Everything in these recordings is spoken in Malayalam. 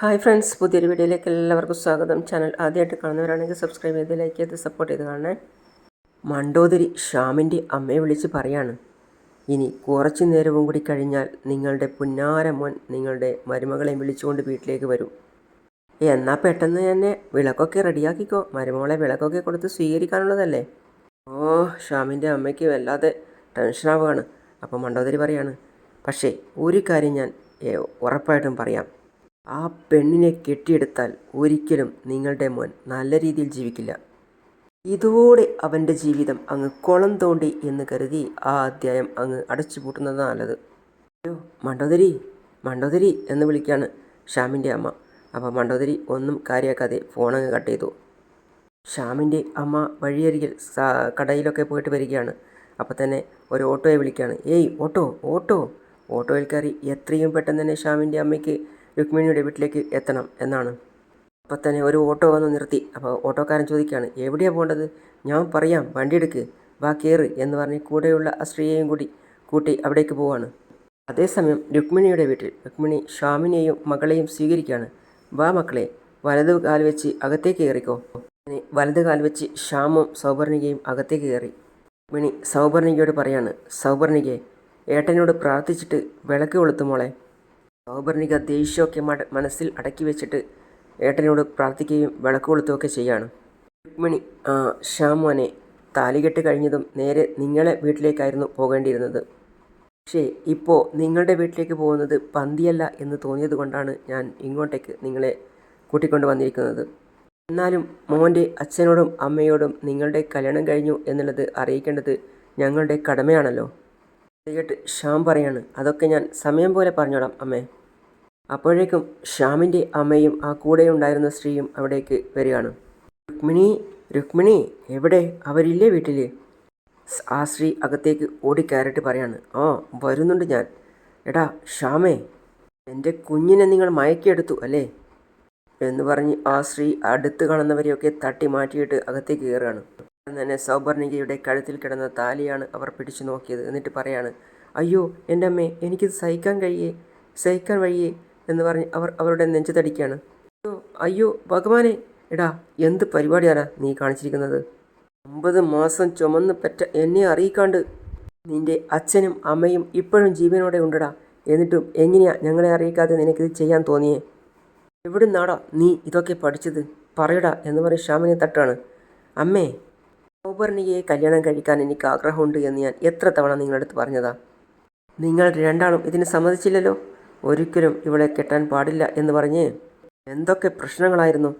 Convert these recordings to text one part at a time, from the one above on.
ഹായ് ഫ്രണ്ട്സ് പുതിയൊരു വീഡിയോയിലേക്ക് എല്ലാവർക്കും സ്വാഗതം. ചാനൽ ആദ്യമായിട്ട് കാണുന്നവരാണെങ്കിൽ സബ്സ്ക്രൈബ് ചെയ്ത് ലൈക്ക് ചെയ്ത് സപ്പോർട്ട് ചെയ്ത് കാണണേ. മണ്ടോദരി ഷ്യാമിന്റെ അമ്മയെ വിളിച്ച് പറയാണ്. ഇനി കുറച്ച് നേരവും കൂടി കഴിഞ്ഞാൽ നിങ്ങളുടെ പുന്നാര മോൻ നിങ്ങളുടെ മരുമകളെ വിളിച്ചുകൊണ്ട് വീട്ടിലേക്ക് വരും. എന്നാൽ പെട്ടെന്ന് തന്നെ വിളക്കൊക്കെ റെഡിയാക്കിക്കോ. മരുമകളെ വിളക്കൊക്കെ കൊടുത്ത് സ്വീകരിക്കാനുള്ളതല്ലേ? ഓ ഷ്യാമിന്റെ അമ്മയ്ക്ക് വല്ലാതെ ടെൻഷനാവുകയാണ്. അപ്പോൾ മണ്ടോദരി പറയാണ് പക്ഷേ ഒരു കാര്യം ഞാൻ ഉറപ്പായിട്ടും പറയാം. ആ പെണ്ണിനെ കെട്ടിയെടുത്താൽ ഒരിക്കലും നിങ്ങളുടെ മോൻ നല്ല രീതിയിൽ ജീവിക്കില്ല. ഇതോടെ അവന്റെ ജീവിതം അങ്ങ് കുളം തോണ്ടി എന്ന് കരുതി ആ അധ്യായം അങ്ങ് അടച്ചുപൂട്ടുന്നത് നല്ലത്. അയ്യോ മണ്ടോദരി മണ്ടോദരി എന്ന് വിളിക്കാണ് ഷ്യാമിന്റെ അമ്മ. അപ്പോൾ മണ്ടോദരി ഒന്നും കാര്യമാക്കാതെ അങ്ങ് കട്ട് ചെയ്തു. ഷ്യാമിന്റെ അമ്മ വഴിയരികിൽ കടയിലൊക്കെ പോയിട്ട് വരികയാണ്. അപ്പോൾ തന്നെ ഒരു ഓട്ടോയെ വിളിക്കുകയാണ് ഏയ് ഓട്ടോ ഓട്ടോ. ഓട്ടോയിൽ കയറി എത്രയും പെട്ടെന്ന് തന്നെ ഷ്യാമിന്റെ അമ്മയ്ക്ക് രുക്മിണിയുടെ വീട്ടിലേക്ക് എത്തണം എന്നാണ്. അപ്പോൾ തന്നെ ഒരു ഓട്ടോ വന്ന് നിർത്തി. അപ്പോൾ ഓട്ടോക്കാരൻ ചോദിക്കുകയാണ് എവിടെയാണ് പോകേണ്ടത്? ഞാൻ പറയാം വണ്ടി എടുക്ക് വാ കയറ് എന്ന് പറഞ്ഞ് കൂടെയുള്ള ആ സ്ത്രീയെയും കൂടി കൂട്ടി അവിടേക്ക് പോവാണ്. അതേസമയം രുക്മിണിയുടെ വീട്ടിൽ രുക്മിണി ഷ്യാമിനെയും മകളെയും സ്വീകരിക്കുകയാണ്. വാ മക്കളെ വലത് കാൽ വെച്ച് അകത്തേക്ക് കയറിക്കോ. വലത് കാൽ വെച്ച് ഷ്യാമും സൗപർണികയും അകത്തേക്ക് കയറി. രുക്മിണി സൗപർണികയോട് പറയാണ് സൗപർണികയെ ഏട്ടനോട് പ്രാർത്ഥിച്ചിട്ട് വിളക്ക് കൊളുത്തു മോളെ. സൗപർണിക ദേഷ്യമൊക്കെ മനസ്സിൽ അടക്കി വെച്ചിട്ട് ഏട്ടനോട് പ്രാർത്ഥിക്കുകയും വിളക്ക് കൊളുത്തുകയൊക്കെ ചെയ്യാണ്. രുക്മിണി ശ്യാമോനെ താലികെട്ട് കഴിഞ്ഞതും നേരെ നിങ്ങളെ വീട്ടിലേക്കായിരുന്നു പോകേണ്ടിയിരുന്നത്. പക്ഷേ ഇപ്പോൾ നിങ്ങളുടെ വീട്ടിലേക്ക് പോകുന്നത് പന്തിയല്ല എന്ന് തോന്നിയത് കൊണ്ടാണ് ഞാൻ ഇങ്ങോട്ടേക്ക് നിങ്ങളെ കൂട്ടിക്കൊണ്ട് വന്നിരിക്കുന്നത്. എന്നാലും മോന്റെ അച്ഛനോടും അമ്മയോടും നിങ്ങളുടെ കല്യാണം കഴിഞ്ഞു എന്നുള്ളത് അറിയിക്കേണ്ടത് ഞങ്ങളുടെ കടമയാണല്ലോ. കേട്ട് ശ്യാം പറയാണ് അതൊക്കെ ഞാൻ സമയം പോലെ പറഞ്ഞോളാം അമ്മേ. അപ്പോഴേക്കും ശ്യാമിന്റെ അമ്മയും ആ കൂടെ ഉണ്ടായിരുന്ന സ്ത്രീയും അവിടേക്ക് വരികയാണ്. രുക്മിണി രുക്മിണി എവിടെ? അവരില്ലേ വീട്ടിൽ ആ സ്ത്രീ അകത്തേക്ക് ഓടിക്കയറിയിട്ട് പറയാണ്. ആ വരുന്നുണ്ട് ഞാൻ. എടാ ശ്യാമേ എന്റെ കുഞ്ഞിനെ നിങ്ങൾ മയക്കിയെടുത്തു അല്ലേ? എന്ന് പറഞ്ഞ് ആ സ്ത്രീ അടുത്ത് കാണുന്നവരെയൊക്കെ തട്ടി മാറ്റിയിട്ട് അകത്തേക്ക് കയറുകയാണ്. തന്നെ സൗപർണികയുടെ കഴുത്തിൽ കിടന്ന താലിയാണ് അവർ പിടിച്ചു നോക്കിയത് എന്നിട്ട് പറയാണ്. അയ്യോ എന്റെ അമ്മേ എനിക്കിത് സഹിക്കാൻ കഴിയേ സഹിക്കാൻ വയ്യേ എന്ന് പറഞ്ഞ് അവർ അവരുടെ നെഞ്ചു തടിക്കുകയാണ്. അയ്യോ അയ്യോ ഭഗവാനെ എടാ എന്ത് പരിപാടിയാണ് നീ കാണിച്ചിരിക്കുന്നത്? ഒമ്പത് മാസം ചുമന്ന് പെറ്റ എന്നെ അറിയിക്കാണ്ട് നിന്റെ അച്ഛനും അമ്മയും ഇപ്പോഴും ജീവനോടെ ഉണ്ടടാ. എന്നിട്ടും എങ്ങനെയാ ഞങ്ങളെ അറിയിക്കാതെ നിനക്കിത് ചെയ്യാൻ തോന്നിയേ? എവിടുന്നാടാ നീ ഇതൊക്കെ പഠിച്ചത്? പറയടാ എന്ന് പറഞ്ഞ് ശ്യാമിനെ തട്ടാണ്. അമ്മേ സൗപർണികയെ കല്യാണം കഴിക്കാൻ എനിക്ക് ആഗ്രഹമുണ്ട് എന്ന് ഞാൻ എത്ര തവണ നിങ്ങളടുത്ത് പറഞ്ഞതാ? നിങ്ങൾ രണ്ടാളും ഇതിന് സമ്മതിച്ചില്ലല്ലോ? ഒരിക്കലും ഇവളെ കെട്ടാൻ പാടില്ല എന്ന് പറഞ്ഞ് എന്തൊക്കെ പ്രശ്നങ്ങളായിരുന്നു.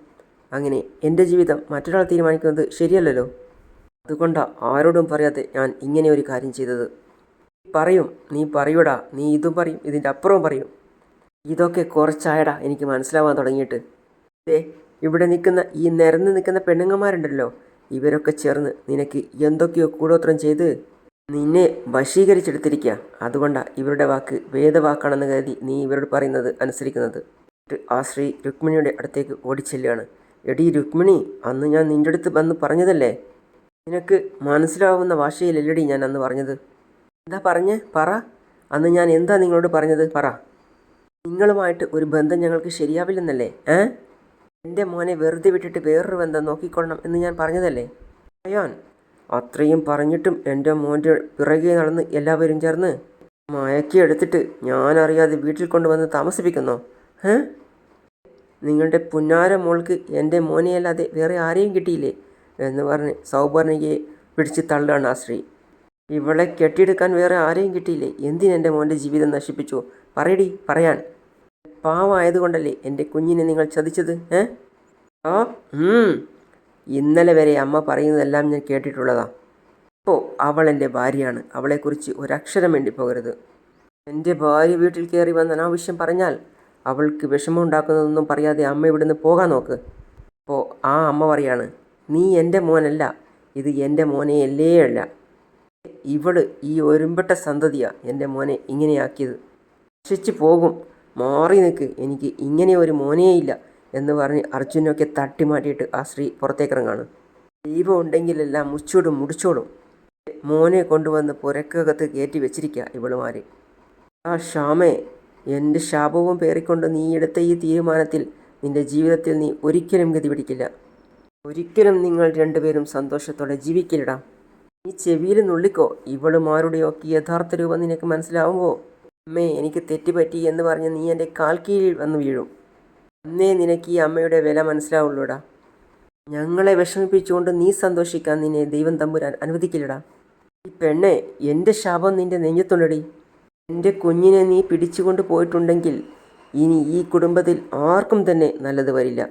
അങ്ങനെ എന്റെ ജീവിതം മറ്റൊരാൾ തീരുമാനിക്കുന്നത് ശരിയല്ലല്ലോ. അതുകൊണ്ട് ആരോടും പറയാതെ ഞാൻ ഇങ്ങനെ ഒരു കാര്യം ചെയ്തത്. പറയും നീ പറയൂടാ നീ ഇതും പറയും ഇതിന്റെ അപ്പുറവും പറയും. ഇതൊക്കെ കുറച്ചായടാ എനിക്ക് മനസ്സിലാവാൻ തുടങ്ങിയിട്ട്. ദേ ഇവിടെ നിൽക്കുന്ന ഈ നിരന്ന് നിൽക്കുന്ന പെണ്ണുങ്ങന്മാരുണ്ടല്ലോ. ഇവരൊക്കെ ചേർന്ന് നിനക്ക് എന്തൊക്കെയോ കൂടോത്രം ചെയ്ത് നിന്നെ വശീകരിച്ചെടുത്തിരിക്കുക അതുകൊണ്ടാണ് ഇവരുടെ വാക്ക് വേദവാക്കാണെന്ന് കരുതി നീ ഇവരോട് പറയുന്നത് അനുസരിക്കുന്നത്. ആ ശ്രീ രുക്മിണിയുടെ അടുത്തേക്ക് ഓടിച്ചെല്ലുകയാണ്. എടി രുക്മിണി അന്ന് ഞാൻ നിന്റെ അടുത്ത് വന്ന് പറഞ്ഞതല്ലേ? നിനക്ക് മനസ്സിലാവുന്ന ഭാഷയിലല്ലടി ഞാൻ അന്ന് പറഞ്ഞത്. എന്താ പറഞ്ഞേ? പറ. അന്ന് ഞാൻ എന്താ നിങ്ങളോട് പറഞ്ഞത്? പറ. നിങ്ങളുമായിട്ട് ഒരു ബന്ധം ഞങ്ങൾക്ക് ശരിയാവില്ലെന്നല്ലേ? ഏ? എന്റെ മോനെ വെറുതെ വിട്ടിട്ട് വേറൊരു ബന്ധം നോക്കിക്കൊള്ളണം എന്ന് ഞാൻ പറഞ്ഞതല്ലേ? അയാൻ അത്രയും പറഞ്ഞിട്ടും എന്റെ മോന്റെ പിറകെ നടന്ന് എല്ലാവരും ചേർന്ന് മയക്കി എടുത്തിട്ട് ഞാനറിയാതെ വീട്ടിൽ കൊണ്ടുവന്ന് താമസിപ്പിക്കുന്നോ? ഏ നിങ്ങളുടെ പുന്നാര മോൾക്ക് എന്റെ മോനെയല്ലാതെ വേറെ ആരെയും കിട്ടിയില്ലേ? എന്ന് പറഞ്ഞ് സൗപർണികയെ പിടിച്ച് തള്ളുകയാണ് ആ സ്ത്രീ. ഇവളെ കെട്ടിയെടുക്കാൻ വേറെ ആരെയും കിട്ടിയില്ലേ? എന്തിനെന്റെ മോന്റെ ജീവിതം നശിപ്പിച്ചു? പറയടി പറയാൻ. പാവമായതുകൊണ്ടല്ലേ എന്റെ കുഞ്ഞിനെ നിങ്ങൾ ചതിച്ചത്? ഏ ആ. ഇന്നലെ വരെ അമ്മ പറയുന്നതെല്ലാം ഞാൻ കേട്ടിട്ടുള്ളതാണ് ഇപ്പോൾ അവൾ എന്റെ ഭാര്യയാണ്. അവളെക്കുറിച്ച് ഒരക്ഷരം വേണ്ടി പോകരുത്. എന്റെ ഭാര്യ വീട്ടിൽ കയറി വന്ന അനാവശ്യം പറഞ്ഞാൽ അവൾക്ക് വിഷമം ഉണ്ടാക്കുന്നതൊന്നും പറയാതെ അമ്മ ഇവിടുന്ന് പോകാൻ നോക്ക്. അപ്പോൾ ആ അമ്മ പറയാണ് നീ എന്റെ മോനല്ല ഇത് എന്റെ മോനെ അല്ലേ. അല്ല ഇവൾ ഈ ഒരുമ്പെട്ട സന്തതിയാണ് എന്റെ മോനെ ഇങ്ങനെയാക്കിയത്. നശിച്ചു പോകും. മാറി നിൽക്ക്. എനിക്ക് ഇങ്ങനെ ഒരു മോനേയില്ല. എന്ന് പറഞ്ഞ് അർജുനൊക്കെ തട്ടി മാറ്റിയിട്ട് ആ സ്ത്രീ പുറത്തേക്കിറങ്ങാണ് ദൈവം ഉണ്ടെങ്കിലെല്ലാം മുച്ചോടും മുടിച്ചോടും മോനെ കൊണ്ടുവന്ന് പുരക്കകത്ത് കയറ്റി വെച്ചിരിക്കുക ഇവളുമാര്. ആ ഷ്യാമേ എന്റെ ശാപവും പേറിക്കൊണ്ട് നീ എടുത്ത ഈ തീരുമാനത്തിൽ നിന്റെ ജീവിതത്തിൽ നീ ഒരിക്കലും ഗതി പിടിക്കില്ല. ഒരിക്കലും നിങ്ങൾ രണ്ടുപേരും സന്തോഷത്തോടെ ജീവിക്കില്ലടാ. നീ ചെവിയിൽ നുള്ളിക്കോ. ഇവളുമാരുടെയൊക്കെ യഥാർത്ഥ രൂപം നിനക്ക് മനസ്സിലാവുമ്പോൾ അമ്മേ എനിക്ക് തെറ്റുപറ്റി എന്ന് പറഞ്ഞ് നീ എന്റെ കാൽക്കീഴിൽ വന്ന് വീഴും. അന്നേ നിനക്ക് ഈ അമ്മയുടെ വില മനസ്സിലാവുള്ളൂടാ. ഞങ്ങളെ വിഷമിപ്പിച്ചുകൊണ്ട് നീ സന്തോഷിക്കാൻ നിന്നെ ദൈവം തമ്പുരാൻ അനുവദിക്കില്ലടാ. ഈ പെണ്ണെ എന്റെ ശാപം നിന്റെ നെഞ്ഞത്തുണ്ടടി. എന്റെ കുഞ്ഞിനെ നീ പിടിച്ചുകൊണ്ട് പോയിട്ടുണ്ടെങ്കിൽ ഇനി ഈ കുടുംബത്തിൽ ആർക്കും തന്നെ നല്ലത് വരില്ല.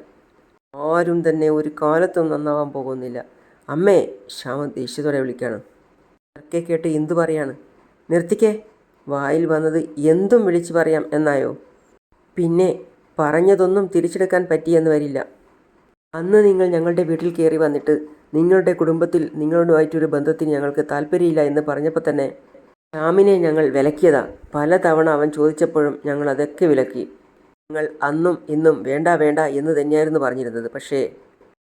ആരും തന്നെ ഒരു കാലത്തും നന്നാവാൻ പോകുന്നില്ല. അമ്മേ ശ്യാമ ദേഷ്യത്തോടെ വിളിക്കാണ്. ഇറക്കെ കേട്ട് എന്തു പറയാണ്? നിർത്തിക്കേ വായിൽ വന്നത് എന്തും വിളിച്ചു പറയാം എന്നായോ? പിന്നെ പറഞ്ഞതൊന്നും തിരിച്ചെടുക്കാൻ പറ്റിയെന്ന് വരില്ല. അന്ന് നിങ്ങൾ ഞങ്ങളുടെ വീട്ടിൽ കയറി വന്നിട്ട് നിങ്ങളുടെ കുടുംബത്തിൽ നിങ്ങളുമായിട്ടൊരു ബന്ധത്തിന് ഞങ്ങൾക്ക് താല്പര്യമില്ല എന്ന് പറഞ്ഞപ്പോൾ തന്നെ ശ്യാമിനെ ഞങ്ങൾ വിലക്കിയതാ. പലതവണ അവൻ ചോദിച്ചപ്പോഴും ഞങ്ങൾ അതൊക്കെ വിലക്കി. ഞങ്ങൾ അന്നും ഇന്നും വേണ്ട വേണ്ട എന്ന് തന്നെയായിരുന്നു പറഞ്ഞിരുന്നത്. പക്ഷേ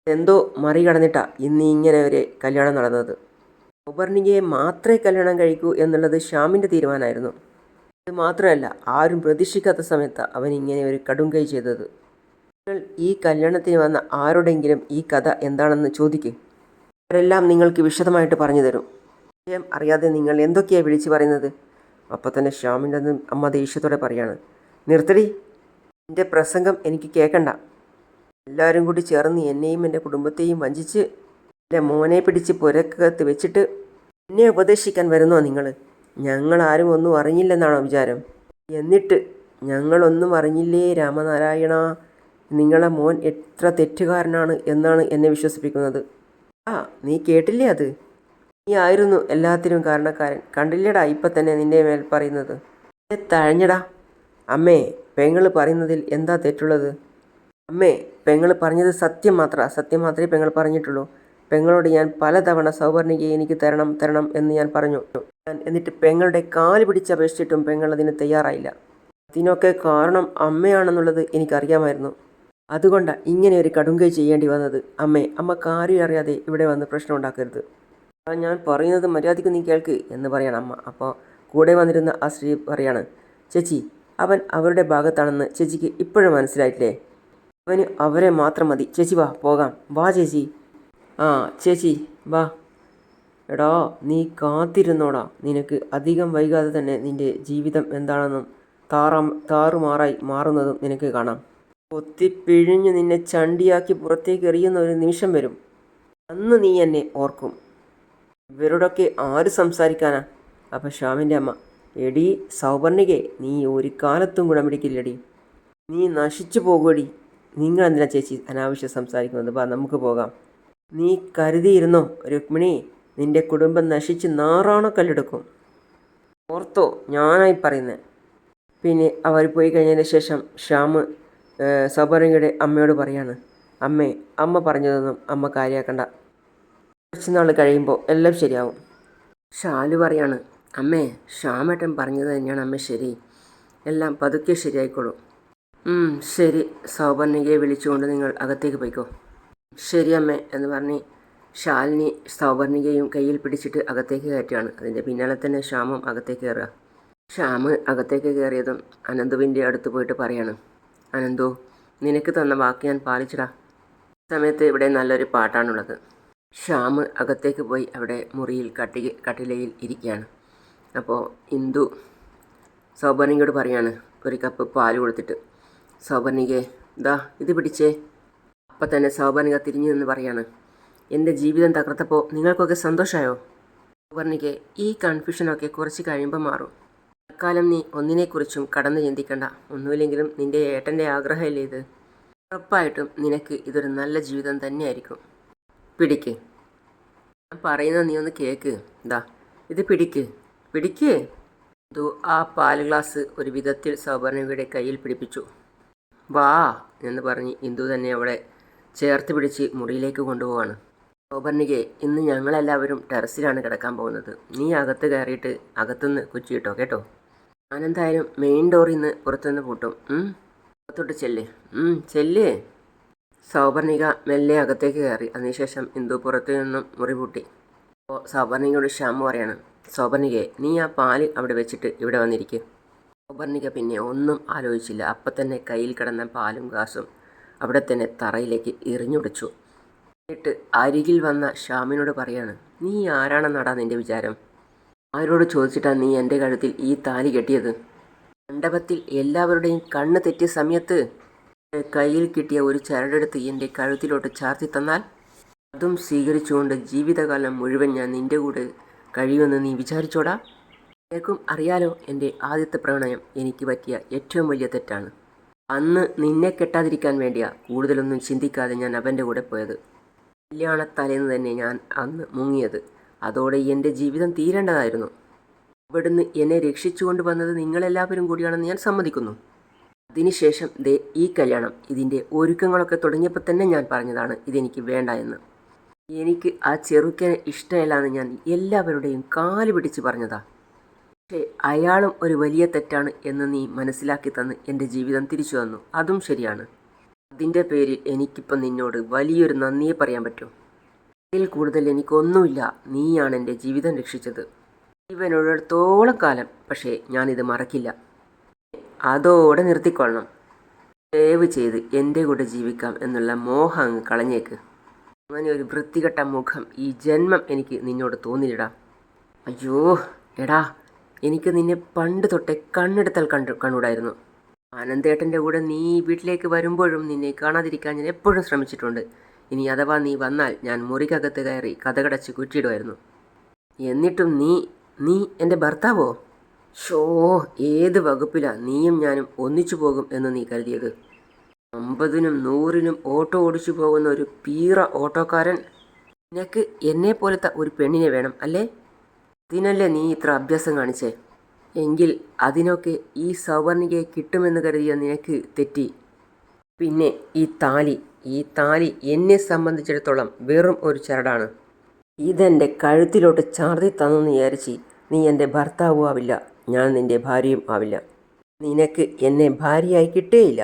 എന്തോ മറികടന്നിട്ടാ ഇന്ന് ഇങ്ങനെ ഒരു കല്യാണം നടന്നത്. സൗപർണികയെ മാത്രമേ കല്യാണം കഴിക്കൂ എന്നുള്ളത് ശ്യാമിന്റെ തീരുമാനമായിരുന്നു. ഇത് മാത്രമല്ല ആരും പ്രതീക്ഷിക്കാത്ത സമയത്ത് അവൻ ഇങ്ങനെ ഒരു കടുംകൈ ചെയ്തത്. നിങ്ങൾ ഈ കല്യാണത്തിന് വന്ന ആരോടെങ്കിലും ഈ കഥ എന്താണെന്ന് ചോദിക്കും. അവരെല്ലാം നിങ്ങൾക്ക് വിശദമായിട്ട് പറഞ്ഞു തരും. വിഷയം അറിയാതെ നിങ്ങൾ എന്തൊക്കെയാണ് വിളിച്ചു പറയുന്നത്? അപ്പോൾ തന്നെ ശ്യാമിന്റെ അമ്മ ദേഷ്യത്തോടെ പറയാണ് നിർത്തടി. എന്റെ പ്രസംഗം എനിക്ക് കേൾക്കണ്ട എല്ലാവരും കൂടി ചേർന്ന് എന്നെയും എന്റെ കുടുംബത്തെയും വഞ്ചിച്ച് എന്റെ മോനെ പിടിച്ച് പുരക്കകത്ത് വെച്ചിട്ട് എന്നെ ഉപദേശിക്കാൻ വരുന്നോ നിങ്ങൾ? ഞങ്ങളാരും ഒന്നും അറിഞ്ഞില്ലെന്നാണോ വിചാരം? എന്നിട്ട് ഞങ്ങളൊന്നും അറിഞ്ഞില്ലേ രാമനാരായണ? നിങ്ങളെ മോൻ എത്ര തെറ്റുകാരനാണ് എന്നാണ് എന്നെ വിശ്വസിപ്പിക്കുന്നത്. ആ നീ കേട്ടില്ലേ അത്? നീ ആയിരുന്നു എല്ലാത്തിനും കാരണക്കാരൻ. കണ്ടില്ലടാ ഇപ്പം തന്നെ നിന്റെ മേൽ പറയുന്നത്. തഴഞ്ഞടാ. അമ്മേ പെങ്ങൾ പറയുന്നതിൽ എന്താ തെറ്റുള്ളത്? അമ്മേ പെങ്ങൾ പറഞ്ഞത് സത്യം മാത്രമാണ് സത്യം മാത്രമേ പെങ്ങൾ പറഞ്ഞിട്ടുള്ളൂ. പെങ്ങളോട് ഞാൻ പലതവണ സൗവർണികയെ എനിക്ക് തരണം തരണം എന്ന് ഞാൻ പറഞ്ഞു. ഞാൻ എന്നിട്ട് പെങ്ങളുടെ കാൽ പിടിച്ചപേക്ഷിച്ചിട്ടും പെങ്ങൾ അതിന് തയ്യാറായില്ല. അതിനൊക്കെ കാരണം അമ്മയാണെന്നുള്ളത് എനിക്കറിയാമായിരുന്നു. അതുകൊണ്ടാണ് ഇങ്ങനെ ഒരു കടുങ്കൈ ചെയ്യേണ്ടി വന്നത്. അമ്മേ അമ്മ കാര്യം അറിയാതെ ഇവിടെ വന്ന് പ്രശ്നം ഉണ്ടാക്കരുത്. ഞാൻ പറയുന്നത് മര്യാദയ്ക്ക് നീ കേൾക്ക് എന്ന് പറയണം അമ്മ. അപ്പോൾ കൂടെ വന്നിരുന്ന ആ സ്ത്രീ പറയാണ് ചേച്ചി അവൻ അവരുടെ ഭാഗത്താണെന്ന് ചേച്ചിക്ക് ഇപ്പോഴും മനസ്സിലായിട്ടില്ലേ? അവന് അവരെ മാത്രം മതി. ചേച്ചി വാ പോകാം. വാ ചേച്ചി. ആ ചേച്ചി വാ. എടാ നീ കാത്തിരുന്നോടാ. നിനക്ക് അധികം വൈകാതെ തന്നെ നിന്റെ ജീവിതം എന്താണെന്നും താറാം താറുമാറായി മാറുന്നതും നിനക്ക് കാണാം. കൊത്തിപ്പിഴിഞ്ഞ് നിന്നെ ചണ്ടിയാക്കി പുറത്തേക്ക് എറിയുന്ന ഒരു നിമിഷം വരും. അന്ന് നീ എന്നെ ഓർക്കും. ഇവരോടൊക്കെ ആര് സംസാരിക്കാനാ? അപ്പം ഷ്യാമിന്റെ അമ്മ. എടി സൗവർണികെ നീ ഒരു കാലത്തും ഗുണം പിടിക്കില്ലടി നീ നശിച്ചു പോകുമടി നിങ്ങളെന്തിനാ ചേച്ചി അനാവശ്യം സംസാരിക്കുന്നത്? വാ നമുക്ക് പോകാം. നീ കരുതിയിരുന്നോ രുക്മിണി? നിന്റെ കുടുംബം നശിച്ച് നാറാണോ കല്ലെടുക്കും ഓർത്തോ ഞാനായി പറയുന്നത് പിന്നെ അവർ പോയി കഴിഞ്ഞതിന് ശേഷം ശ്യാമ് സബറിങ്ങയുടെ അമ്മയോട് പറയാണ്. അമ്മേ അമ്മ പറഞ്ഞതൊന്നും അമ്മ കാര്യമാക്കണ്ട കുറച്ച് നാൾ കഴിയുമ്പോൾ എല്ലാം ശരിയാവും. ഷാലു പറയാണ് അമ്മേ ശ്യാമേട്ടൻ പറഞ്ഞത് തന്നെയാണ് അമ്മ ശരി. എല്ലാം പതുക്കെ ശരിയായിക്കോളും. ശരി. സൗപർണികയെ വിളിച്ചുകൊണ്ട് നിങ്ങൾ അകത്തേക്ക് പോയിക്കോ. ശരി അമ്മേ എന്ന് പറഞ്ഞ് ശാലിനി സൗവർണികയും കയ്യിൽ പിടിച്ചിട്ട് അകത്തേക്ക് കയറ്റുകയാണ്. അതിന്റെ പിന്നാലെ തന്നെ ശ്യാമും അകത്തേക്ക് കയറുക. ശ്യാമ് അകത്തേക്ക് കയറിയതും അനന്തുവിന്റെ അടുത്ത് പോയിട്ട് പറയാണ് അനന്തു നിനക്ക് തന്ന വാക്ക് ഞാൻ പാലിച്ചിടാ. സമയത്ത് ഇവിടെ നല്ലൊരു പാട്ടാണുള്ളത്. ശ്യാമ് അകത്തേക്ക് പോയി അവിടെ മുറിയിൽ കട്ടി കട്ടിലയിൽ ഇരിക്കുകയാണ്. അപ്പോൾ ഇന്ദു സൗപർണികയോട് പറയാണ് ഒരു കപ്പ് പാൽ കൊടുത്തിട്ട്. സൗപർണികെ ദാ ഇത് പിടിച്ചേ. അപ്പം തന്നെ സൗപർണിക തിരിഞ്ഞു നിന്ന് പറയാണ് എന്റെ ജീവിതം തകർത്തപ്പോൾ നിങ്ങൾക്കൊക്കെ സന്തോഷമായോ സൗപർണിക്ക് ഈ കൺഫ്യൂഷനൊക്കെ കുറച്ച് കഴിയുമ്പോൾ മാറും. തൽക്കാലം നീ ഒന്നിനെക്കുറിച്ചും കടന്നു ചിന്തിക്കണ്ട. ഒന്നുമില്ലെങ്കിലും നിന്റെ ഏട്ടന്റെ ആഗ്രഹമല്ലേ ഇത്. ഉറപ്പായിട്ടും നിനക്ക് ഇതൊരു നല്ല ജീവിതം തന്നെയായിരിക്കും. പിടിക്ക്. ഞാൻ പറയുന്നത് നീ ഒന്ന് കേക്ക്. എന്താ ഇത് പിടിക്ക്. പിടിക്ക്. ഇതു ആ പാൽ ഗ്ലാസ് ഒരു വിധത്തിൽ സൗപർണികയുടെ കയ്യിൽ പിടിപ്പിച്ചു. വാ എന്ന് പറഞ്ഞ് ഇന്ദു തന്നെ അവളെ ചേർത്ത് പിടിച്ച് മുറിയിലേക്ക് കൊണ്ടുപോവാണ്. ഓബർണികെ ഇന്ന് ഞങ്ങളെല്ലാവരും ടെറസിലാണ് കിടക്കാൻ പോകുന്നത്. നീ അകത്ത് കയറിയിട്ട് അകത്തുനിന്ന് കുച്ചിട്ടോ കേട്ടോ? ഞാനെന്തായാലും മെയിൻ ഡോറിൽ നിന്ന് പുറത്തുനിന്ന് പൂട്ടും. അകത്തോട്ട് ചെല്ല്. ചെല്ല്. സൗപർണിക മെല്ലെ അകത്തേക്ക് കയറി. അതിനുശേഷം ഇന്ദു പുറത്തു നിന്നും മുറി പൂട്ടി. അപ്പോൾ സൗപർണികയോട് ശ്യാമ പറയാണ് സൗപർണികയെ നീ ആ പാൽ അവിടെ വെച്ചിട്ട് ഇവിടെ വന്നിരിക്കുക സൗപർണിക പിന്നെ ഒന്നും ആലോചിച്ചില്ല. അപ്പം തന്നെ കയ്യിൽ കിടന്ന പാലും ഗ്ലാസും അവിടെ തന്നെ തറയിലേക്ക് എറിഞ്ഞുടച്ചു. എന്നിട്ട് അരികിൽ വന്ന ഷാമിനോട് പറയാണ് നീ ആരാണെന്നാടാ നിന്റെ വിചാരം? ആരോട് ചോദിച്ചിട്ടാണ് നീ എന്റെ കഴുത്തിൽ ഈ താലി കെട്ടിയത്? മണ്ഡപത്തിൽ എല്ലാവരുടെയും കണ്ണ് തെറ്റിയ സമയത്ത് കയ്യിൽ കിട്ടിയ ഒരു ചരടെടുത്ത് എന്റെ കഴുത്തിലോട്ട് ചാർത്തി തന്നാൽ അതും സ്വീകരിച്ചുകൊണ്ട് ജീവിതകാലം മുഴുവൻ ഞാൻ നിന്റെ കൂടെ കഴിയുമെന്ന് നീ വിചാരിച്ചോടാ? നിനക്കും അറിയാലോ എന്റെ ആദ്യത്തെ പ്രണയം എനിക്ക് പറ്റിയ ഏറ്റവും വലിയ തെറ്റാണ്. അന്ന് നിന്നെ കെട്ടാതിരിക്കാൻ വേണ്ടിയാ കൂടുതലൊന്നും ചിന്തിക്കാതെ ഞാൻ അവന്റെ കൂടെ പോയത്. കല്യാണത്തലേന്ന് തന്നെ ഞാൻ അന്ന് മുങ്ങിയത്. അതോടെ എന്റെ ജീവിതം തീരേണ്ടതായിരുന്നു. അവിടുന്ന് എന്നെ രക്ഷിച്ചുകൊണ്ട് വന്നത് നിങ്ങളെല്ലാവരും കൂടിയാണെന്ന് ഞാൻ സമ്മതിക്കുന്നു. അതിനുശേഷം ദേ ഈ കല്യാണം ഇതിന്റെ ഒരുക്കങ്ങളൊക്കെ തുടങ്ങിയപ്പോൾ തന്നെ ഞാൻ പറഞ്ഞതാണ് ഇതെനിക്ക് വേണ്ട എന്ന്. എനിക്ക് ആ ചെറുക്കനെ ഇഷ്ടമല്ലാന്ന് ഞാൻ എല്ലാവരുടെയും കാൽ പിടിച്ച് പറഞ്ഞതാ. പക്ഷേ അയാളും ഒരു വലിയ തെറ്റാണ് എന്ന് നീ മനസ്സിലാക്കി തന്ന് എന്റെ ജീവിതം തിരിച്ചു തന്നു. അതും ശരിയാണ്. അതിന്റെ പേരിൽ എനിക്കിപ്പം നിന്നോട് വലിയൊരു നന്ദിയെ പറയാൻ പറ്റും. ഇതിൽ കൂടുതൽ എനിക്കൊന്നുമില്ല. നീയാണ് എന്റെ ജീവിതം രക്ഷിച്ചത്. ജീവനുള്ളിടത്തോളം കാലം. പക്ഷേ ഞാനിത് മറക്കില്ല. അതോടെ നിർത്തിക്കൊള്ളണം. സേവ് ചെയ്ത് എന്റെ കൂടെ ജീവിക്കാം എന്നുള്ള മോഹം അങ്ങ് കളഞ്ഞേക്ക്. അങ്ങനെ ഒരു വൃത്തികെട്ട മുഖം ഈ ജന്മം എനിക്ക് നിന്നോട് തോന്നിയിടാം അയ്യോ എടാ എനിക്ക് നിന്നെ പണ്ട് തൊട്ടേ കണ്ണെടുത്താൽ കണ്ടു കണ്ടുകൂടായിരുന്നു. ആനന്ദേട്ടന്റെ കൂടെ നീ വീട്ടിലേക്ക് വരുമ്പോഴും നിന്നെ കാണാതിരിക്കാൻ ഞാൻ എപ്പോഴും ശ്രമിച്ചിട്ടുണ്ട്. ഇനി അഥവാ നീ വന്നാൽ ഞാൻ മുറിക്കകത്ത് കയറി കഥകടച്ച് കുറ്റിയിടുമായിരുന്നു. എന്നിട്ടും നീ നീ എന്റെ ഭർത്താവോ? ഷോ ഏത് വകുപ്പിലാ നീയും ഞാനും ഒന്നിച്ചു പോകും എന്ന് നീ കരുതിയത്? അമ്പതിനും നൂറിനും ഓട്ടോ ഓടിച്ചു പോകുന്ന ഒരു പീറ ഓട്ടോക്കാരൻ? നിനക്ക് എന്നെ പോലത്തെ ഒരു പെണ്ണിനെ വേണം അല്ലേ? അതിനല്ലേ നീ ഇത്ര അഭ്യാസം കാണിച്ചേ? എങ്കിൽ അതിനൊക്കെ ഈ സൗവർണികയെ കിട്ടുമെന്ന് കരുതിയ നിനക്ക് തെറ്റി. പിന്നെ ഈ താലി ഈ താലി എന്നെ സംബന്ധിച്ചിടത്തോളം വെറും ഒരു ചരടാണ്. ഇതെന്റെ കഴുത്തിലോട്ട് ചാർത്തി തന്നെന്ന് വിചാരിച്ച് നീ എന്റെ ഭർത്താവും ആവില്ല ഞാൻ നിന്റെ ഭാര്യയും ആവില്ല. നിനക്ക് എന്നെ ഭാര്യയായി കിട്ടേയില്ല.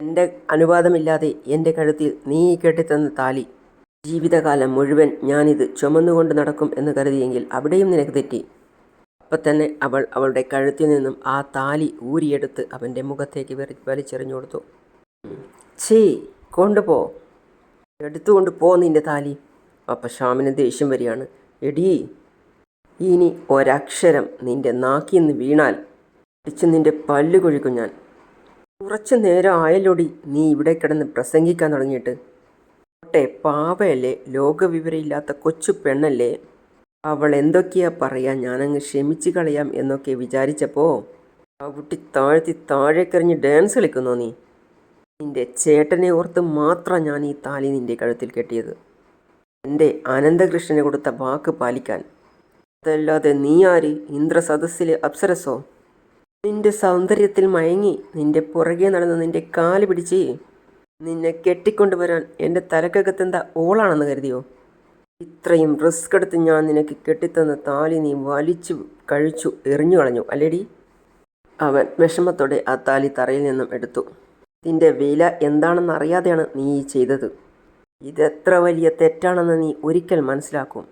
എന്റെ അനുവാദമില്ലാതെ എന്റെ കഴുത്തിൽ നീ കെട്ടിത്തന്ന താലി ജീവിതകാലം മുഴുവൻ ഞാനിത് ചുമന്നുകൊണ്ട് നടക്കും എന്ന് കരുതിയെങ്കിൽ അവിടെയും നിനക്ക് തെറ്റി. അപ്പം തന്നെ അവൾ അവളുടെ കഴുത്തിൽ നിന്നും ആ താലി ഊരിയെടുത്ത് അവന്റെ മുഖത്തേക്ക് വെറി വലിച്ചെറിഞ്ഞു കൊടുത്തു. ഛേ കൊണ്ടുപോ എടുത്തുകൊണ്ട് പോ നിന്റെ താലി. അപ്പം ശ്യാമിന് ദേഷ്യം വരികയാണ്. എടീ ഇനി ഒരക്ഷരം നിന്റെ നാക്കിൽ നിന്ന് വീണാൽ പിടിച്ച് നിന്റെ പല്ല് കൊഴിക്കും ഞാൻ. കുറച്ച് നേരം ആയല്ലോടി നീ ഇവിടെ കിടന്ന് പ്രസംഗിക്കാൻ തുടങ്ങിയിട്ട്. കോട്ടെ പാവയല്ലേ ലോകവിവരമില്ലാത്ത കൊച്ചു പെണ്ണല്ലേ? അവൾ എന്തൊക്കെയാ പറയാ ഞാനങ്ങ് ക്ഷമിച്ചു കളയാം എന്നൊക്കെ വിചാരിച്ചപ്പോൾ ആ കുട്ടി താഴ്ത്തി താഴേക്കെറിഞ്ഞ് ഡാൻസ് കളിക്കുന്നോ നീ? നിന്റെ ചേട്ടനെ ഓർത്ത് മാത്രം ഞാൻ ഈ താലി നിന്റെ കഴുത്തിൽ കെട്ടിയത്. എന്റെ അനന്തകൃഷ്ണന് കൊടുത്ത വാക്ക് പാലിക്കാൻ. അതല്ലാതെ നീ ആര്? ഇന്ദ്രസദസ്സിലെ അപ്സരസോ? നിന്റെ സൗന്ദര്യത്തിൽ മയങ്ങി നിന്റെ പുറകെ നടന്ന് നിന്റെ കാൽ പിടിച്ച് നിന്നെ കെട്ടിക്കൊണ്ടുവരാൻ എന്റെ തലക്കകത്തെന്താ ഓളാണെന്ന് കരുതിയോ? ഇത്രയും റിസ്ക് എടുത്ത് ഞാൻ നിനക്ക് കെട്ടിത്തന്ന താലി നീ വലിച്ചു കഴിച്ചു എറിഞ്ഞു കളഞ്ഞു അല്ലേടി? അവൻ വിഷമത്തോടെ ആ താലി തറയിൽ നിന്നും എടുത്തു. ഇതിന്റെ വില എന്താണെന്ന് അറിയാതെയാണ് നീ ഈ ചെയ്തത്. ഇതെത്ര വലിയ തെറ്റാണെന്ന് നീ ഒരിക്കൽ മനസ്സിലാക്കും.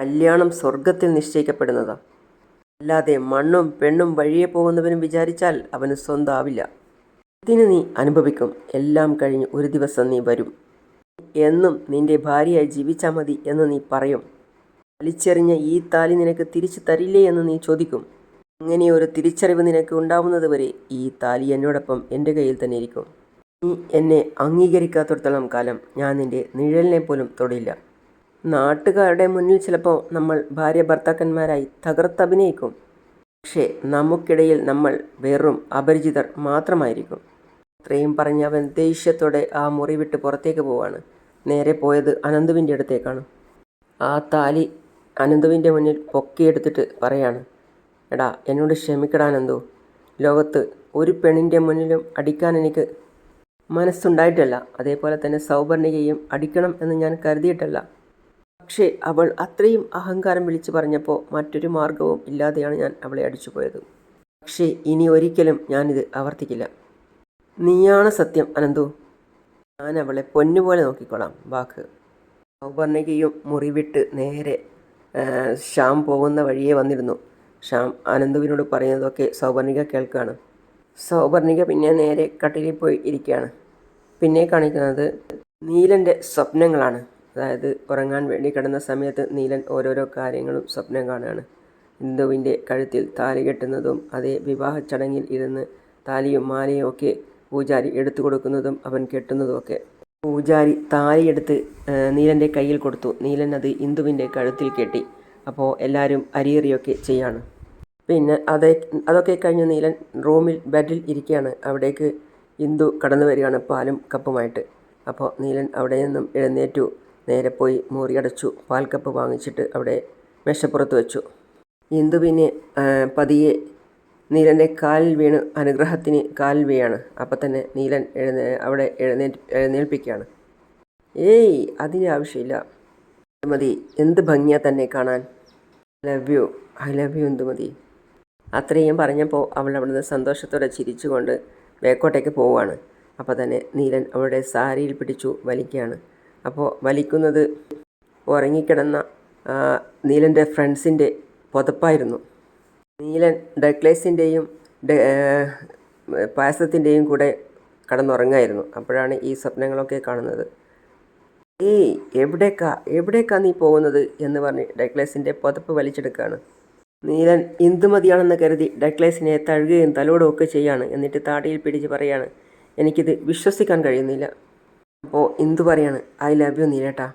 കല്യാണം സ്വർഗത്തിൽ നിശ്ചയിക്കപ്പെടുന്നതാ. അല്ലാതെ മണ്ണും പെണ്ണും വഴിയെ പോകുന്നവനും വിചാരിച്ചാൽ അവന് സ്വന്തമാവില്ല ഇതിന് നീ അനുഭവിക്കും. എല്ലാം കഴിഞ്ഞ് ഒരു ദിവസം നീ വരും. എന്നും നിന്റെ ഭാര്യയായി ജീവിച്ചാൽ മതി എന്ന് നീ പറയും. വലിച്ചെറിഞ്ഞ ഈ താലി നിനക്ക് തിരിച്ചു തരില്ലേ എന്ന് നീ ചോദിക്കും. അങ്ങനെ ഒരു തിരിച്ചറിവ് നിനക്ക് ഉണ്ടാവുന്നത് വരെ ഈ താലി എന്നോടൊപ്പം എന്റെ കയ്യിൽ തന്നെ ഇരിക്കും. നീ എന്നെ അംഗീകരിക്കാത്തിടത്തോളം കാലം ഞാൻ നിന്റെ നിഴലിനെ പോലും തൊടില്ല. നാട്ടുകാരുടെ മുന്നിൽ ചിലപ്പോൾ നമ്മൾ ഭാര്യ ഭർത്താക്കന്മാരായി തകർത്തഭിനയിക്കും പക്ഷേ നമുക്കിടയിൽ നമ്മൾ വെറും അപരിചിതർ മാത്രമായിരിക്കും. ഇത്രയും പറഞ്ഞ് അവൻ ദേഷ്യത്തോടെ ആ മുറി വിട്ട് പുറത്തേക്ക് പോവാണ്. നേരെ പോയത് അനന്തുവിന്റെ അടുത്തേക്കാണ്. ആ താലി അനന്തുവിന്റെ മുന്നിൽ പൊക്കിയെടുത്തിട്ട് പറയാണ് എടാ എന്നോട് ക്ഷമിക്കടാ അനന്തു. ലോകത്ത് ഒരു പെണ്ണിന്റെ മുന്നിലും അടിക്കാൻ എനിക്ക് മനസ്സുണ്ടായിട്ടല്ല. അതേപോലെ തന്നെ സൗപർണികയും അടിക്കണം എന്ന് ഞാൻ കരുതിയിട്ടല്ല. പക്ഷേ അവൾ അത്രയും അഹങ്കാരം വിളിച്ചു പറഞ്ഞപ്പോൾ മറ്റൊരു മാർഗവും ഇല്ലാതെയാണ് ഞാൻ അവളെ അടിച്ചു പോയത് പക്ഷേ ഇനി ഒരിക്കലും ഞാനിത് ആവർത്തിക്കില്ല. നീയാണ് സത്യം അനന്തു. ഞാൻ അവളെ പൊന്നുപോലെ നോക്കിക്കോളാം വാക്ക്. സൗവർണികയും മുറിവിട്ട് നേരെ ശ്യാം പോകുന്ന വഴിയെ വന്നിരുന്നു. ശ്യാം അനന്തുവിനോട് പറയുന്നതൊക്കെ സൗപർണിക കേൾക്കുകയാണ് സൗപർണിക പിന്നെ നേരെ കട്ടിലിൽ പോയി ഇരിക്കുകയാണ്. പിന്നെ കാണിക്കുന്നത് നീലന്റെ സ്വപ്നങ്ങളാണ്. അതായത് ഉറങ്ങാൻ വേണ്ടി കിടന്ന സമയത്ത് നീലൻ ഓരോരോ കാര്യങ്ങളും സ്വപ്നം കാണുകയാണ്. ഇന്ദുവിന്റെ കഴുത്തിൽ താലി കെട്ടുന്നതും അതേ വിവാഹ ചടങ്ങിൽ ഇരുന്ന് താലിയും മാലയും ഒക്കെ പൂജാരി എടുത്തു കൊടുക്കുന്നതും അവൻ കെട്ടുന്നതുമൊക്കെ പൂജാരി താലിയെടുത്ത് നീലന്റെ കയ്യിൽ കൊടുത്തു. നീലൻ അത് ഇന്ദുവിന്റെ കഴുത്തിൽ കെട്ടി. അപ്പോൾ എല്ലാവരും അരിയറിയൊക്കെ ചെയ്യാണ്. പിന്നെ അതേ അതൊക്കെ കഴിഞ്ഞ് നീലൻ റൂമിൽ ബെഡിൽ ഇരിക്കുകയാണ് അവിടേക്ക് ഇന്ദു കടന്നു വരികയാണ് പാലും കപ്പുമായിട്ട്. അപ്പോൾ നീലൻ അവിടെ നിന്നും എഴുന്നേറ്റു. നേരെ പോയി മുറിയടച്ചു പാൽ കപ്പ് വാങ്ങിച്ചിട്ട് അവിടെ മേശപ്പുറത്ത് വെച്ചു. ഇന്ദു പിന്നെ ആ, പതിയെ നീലന്റെ കാൽ വീണ് അനുഗ്രഹത്തിന് കാൽ വീഴാണ്. അപ്പം തന്നെ നീലൻ എഴുന്നേ അവിടെ എഴുന്നേ എഴുന്നേൽപ്പിക്കുകയാണ് ഏയ് അതിന് ആവശ്യമില്ല. മതി എന്ത് ഭംഗിയാ തന്നെ കാണാൻ. Love you I love you എന്തുമതി അത്രയും പറഞ്ഞപ്പോൾ അവൾ അവിടുന്ന് സന്തോഷത്തോടെ ചിരിച്ചുകൊണ്ട് ബേക്കോട്ടേക്ക് പോവുകയാണ്. അപ്പോൾ തന്നെ നീലൻ അവളുടെ സാരിയിൽ പിടിച്ചു വലിക്കുകയാണ്. അപ്പോൾ വലിക്കുന്നത് ഉറങ്ങിക്കിടന്ന നീലന്റെ ഫ്രണ്ട്സിന്റെ പുതപ്പായിരുന്നു. നീലൻ ഡെക്ലേസിന്റെയും പായസത്തിന്റെയും കൂടെ കടന്നുറങ്ങായിരുന്നു. അപ്പോഴാണ് ഈ സ്വപ്നങ്ങളൊക്കെ കാണുന്നത്. ഏയ് എവിടേക്കാ എവിടേക്കാ നീ പോകുന്നത് എന്ന് പറഞ്ഞ് ഡെക്ലേസിന്റെ പുതപ്പ് വലിച്ചെടുക്കുകയാണ്. നീലൻ ഇന്ദുമതിയാണെന്ന് കരുതി ഡെക്ലേസിനെ തഴുകുകയും തലോടുകയും ഒക്കെ ചെയ്യാണ് എന്നിട്ട് താടിയിൽ പിടിച്ച് പറയാണ്. എനിക്കിത് വിശ്വസിക്കാൻ കഴിയുന്നില്ല. അപ്പോൾ ഇന്ദു പറയാണ്? ഐ ലവ് യു നീലേട്ടാ.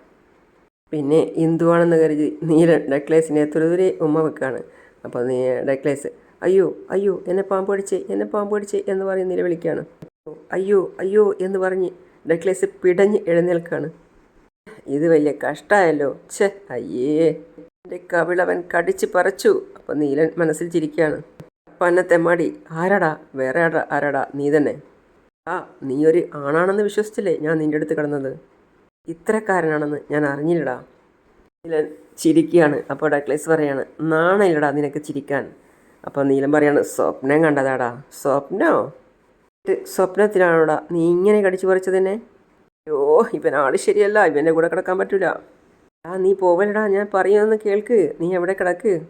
പിന്നെ ഇന്ദുവാണെന്ന് കരുതി നീലൻ ഡെക്ലേസിനെ തുരുതുരെ ഉമ്മ വെക്കാണ് അപ്പോൾ നീ ഡെക്ലേസ് അയ്യോ അയ്യോ എന്നെ പാമ്പ് പിടിച്ച് എന്നെ പാമ്പ് പിടിച്ച് എന്ന് പറഞ്ഞ് നിലവിളിക്കുകയാണ് അയ്യോ അയ്യോ എന്ന് പറഞ്ഞ് ഡെക്ലേസ് പിടഞ്ഞ് എഴുന്നേൽക്കാണ് ഇത് വലിയ കഷ്ടമായല്ലോ. ഛേ അയ്യേ. എന്റെ കവിളവൻ കടിച്ച് പറിച്ചു. അപ്പോൾ നീലൻ മനസ്സിൽ ചിരിക്കുകയാണ്. പന്നത്തെ മടി ആരടാ? വേറെ ആടാ ആരടാ? നീ തന്നെ. ആ നീ ഒരു ആണാണെന്ന് വിശ്വസിച്ചില്ലേ ഞാൻ നിന്റെ അടുത്ത് കിടന്നത്? ഇത്രക്കാരനാണെന്ന് ഞാൻ അറിഞ്ഞില്ലടാ. നീലൻ ചിരിക്കുകയാണ്. അപ്പോൾ ഡക്ലേസ് പറയാണ് നാണയിലടാ നിനക്ക് ചിരിക്കാൻ. അപ്പോൾ നീലം പറയാണ് സ്വപ്നം കണ്ടതാടാ. സ്വപ്നോ? സ്വപ്നത്തിലാണോടാ നീ ഇങ്ങനെ കടിച്ചു പറിച്ചതെന്നെ അയ്യോ ഇവൻ ആൾ ശരിയല്ല ഇവന്റെ കൂടെ കിടക്കാൻ പറ്റൂല. ആ നീ പോവലടാ ഞാൻ പറയുമെന്ന് കേൾക്ക് നീ എവിടെ കിടക്ക്?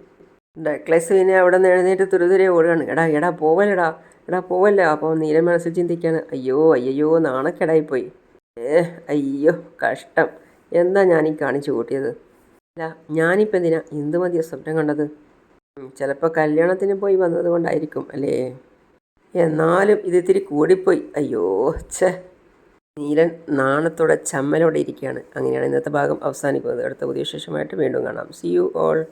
ഡക്ലേസ് പിന്നെ അവിടെ നിന്ന് എഴുന്നേറ്റ് തുരുതുരെ ഓടുകയാണ്. എടാ എടാ പോവലടാ എടാ പോവല്ല. അപ്പോൾ നീലൻ മനസ്സിൽ ചിന്തിക്കാണ് അയ്യോ അയ്യോ നാണക്കെടായിപ്പോയി. ഏ അയ്യോ കഷ്ടം. എന്താ ഞാൻ ഈ കാണിച്ചു കൂട്ടിയത്? അല്ല ഞാനിപ്പോൾ എന്തിനാ? എന്ത് മതിയ സ്വപ്നം കണ്ടത്? ചിലപ്പോൾ കല്യാണത്തിന് പോയി വന്നത് കൊണ്ടായിരിക്കും അല്ലേ? എന്നാലും ഇത് ഇത്തിരി കൂടിപ്പോയി. അയ്യോ ഛേ. നീലൻ നാണത്തോടെ ചമ്മലോടെ ഇരിക്കുകയാണ് അങ്ങനെയാണ് ഇന്നത്തെ ഭാഗം അവസാനിക്കുന്നത്. അടുത്ത പുതിയ വിശേഷമായിട്ട് വീണ്ടും കാണാം. C you all